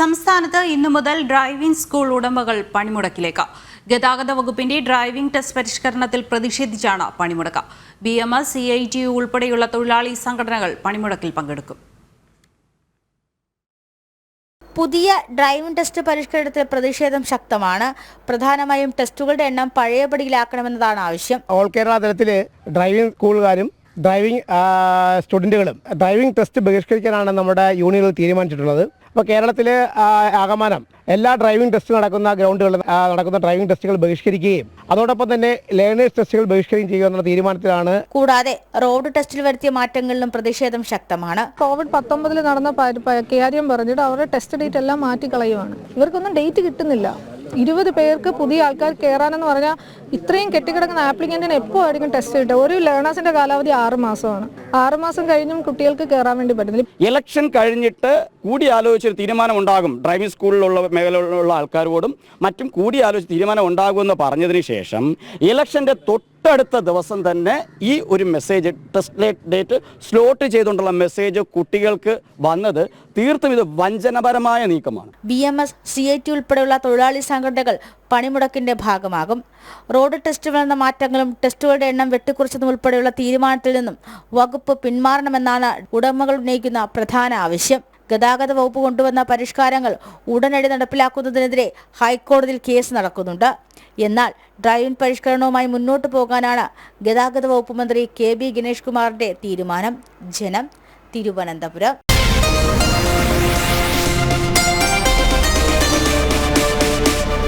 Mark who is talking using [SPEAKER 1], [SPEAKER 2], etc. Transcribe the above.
[SPEAKER 1] സംസ്ഥാനത്ത് ഇന്നു മുതൽ ഡ്രൈവിംഗ് സ്കൂൾ ഉടമകൾ പണിമുടക്കിലേക്ക്. ഗതാഗത വകുപ്പിന്റെ ഡ്രൈവിംഗ് ടെസ്റ്റ് പരിഷ്കരണത്തിൽ പ്രതിഷേധിച്ചാണ് പണിമുടക്ക്. B M S C I T U ഉൾപ്പെടെയുള്ള തൊഴിലാളി സംഘടനകൾ പണിമുടക്കിൽ പങ്കെടുക്കും.
[SPEAKER 2] പുതിയ ഡ്രൈവിംഗ് ടെസ്റ്റ് പരിഷ്കരണത്തിൽ പ്രതിഷേധം ശക്തമാണ്. പ്രധാനമായും ടെസ്റ്റുകളുടെ എണ്ണം പഴയപടിയിലാക്കണമെന്നതാണ് ആവശ്യം.
[SPEAKER 3] ഓൾ കേരള തലത്തിൽ ഡ്രൈവിംഗ് സ്കൂളുകാരും ഡ്രൈവിംഗ് സ്റ്റുഡന്റുകളും ഡ്രൈവിംഗ് ടെസ്റ്റ് ബഹിഷ്കരിക്കാനാണ് നമ്മുടെ യൂണിയനുകൾ തീരുമാനിച്ചിട്ടുള്ളത്. അപ്പോൾ കേരളത്തിൽ ആകമാനം എല്ലാ ഡ്രൈവിംഗ് ടെസ്റ്റ് നടക്കുന്ന ഗ്രൗണ്ടുകളിൽ നടക്കുന്ന ഡ്രൈവിംഗ് ടെസ്റ്റുകൾ ബഹിഷ്കരിക്കുകയും അതോടൊപ്പം തന്നെ ലേണേഴ്സ് ടെസ്റ്റുകൾ ബഹിഷ്കരിക്കുകയും ചെയ്യുക എന്നുള്ള തീരുമാനത്തിലാണ്
[SPEAKER 2] കൂടാതെ റോഡ് ടെസ്റ്റിൽ വരുത്തിയ മാറ്റങ്ങളിലും പ്രതിഷേധം ശക്തമാണ്.
[SPEAKER 4] കോവിഡ് പത്തൊമ്പതിൽ നടന്ന കാര്യം പറഞ്ഞിട്ട് അവരുടെ ടെസ്റ്റ് ഡേറ്റ് എല്ലാം മാറ്റിക്കളയുവാണ്. ഇവർക്കൊന്നും ഡേറ്റ് കിട്ടുന്നില്ല. ഇരുപത് പേർക്ക് പുതിയ ആൾക്കാർ കയറാനെന്ന് പറഞ്ഞാൽ ഇത്രയും കെട്ടിക്കിടക്കുന്ന ആപ്ലിക്കന്റിന് എപ്പോൾ ആയിരിക്കും ടെസ്റ്റ് കിട്ടുക? ഒരു ലേണേഴ്സിന്റെ കാലാവധി ആറ് മാസമാണ്. ആറ് മാസം കഴിഞ്ഞും കുട്ടികൾക്ക് കയറാൻ വേണ്ടി പറ്റുന്നില്ല.
[SPEAKER 5] ഇലക്ഷൻ കഴിഞ്ഞിട്ട് കൂടി കൂടിയാലോചിച്ചൊരു തീരുമാനം ഉണ്ടാകും. ഡ്രൈവിംഗ് സ്കൂളിലുള്ള മേഖലയിലുള്ള ആൾക്കാരോടും മറ്റും കൂടിയാലോചിച്ച് തീരുമാനം ഉണ്ടാകുമെന്ന് പറഞ്ഞതിന് ശേഷം ഇലക്ഷന്റെ തൊട്ടടുത്ത ദിവസം തന്നെ ഈ ഒരു മെസ്സേജ് ടെസ്റ്റ് ഡേറ്റ് സ്ലോട്ട് ചെയ്തുകൊണ്ടുള്ള മെസ്സേജ് കുട്ടികൾക്ക് വന്നത് തീർത്തും ഇത് വഞ്ചനപരമായ നീക്കമാണ്.
[SPEAKER 2] B M S C I T ഉൾപ്പെടെയുള്ള തൊഴിലാളി സംഘടനകൾ പണിമുടക്കിന്റെ ഭാഗമാകും. റോഡ് ടെസ്റ്റിൽ എന്ന മാറ്റങ്ങളും ടെസ്റ്റുകളുടെ എണ്ണം വെട്ടിക്കുറച്ചതും ഉൾപ്പെടെയുള്ള തീരുമാനത്തിൽ നിന്നും വകുപ്പ് പിന്മാറണമെന്നാണ് ഉടമകൾ ഉന്നയിക്കുന്ന പ്രധാന ആവശ്യം. ഗതാഗത വകുപ്പ് കൊണ്ടുവന്ന പരിഷ്കാരങ്ങൾ ഉടനടി നടപ്പിലാക്കുന്നതിനെതിരെ ഹൈക്കോടതിയിൽ കേസ് നടക്കുന്നുണ്ട്. എന്നാൽ ഡ്രൈവിംഗ് പരിഷ്കരണവുമായി മുന്നോട്ട് പോകാനാണ് ഗതാഗത വകുപ്പ് മന്ത്രി കെ ബി ഗണേഷ് കുമാറിന്റെ തീരുമാനം. ജനം തിരുവനന്തപുരം.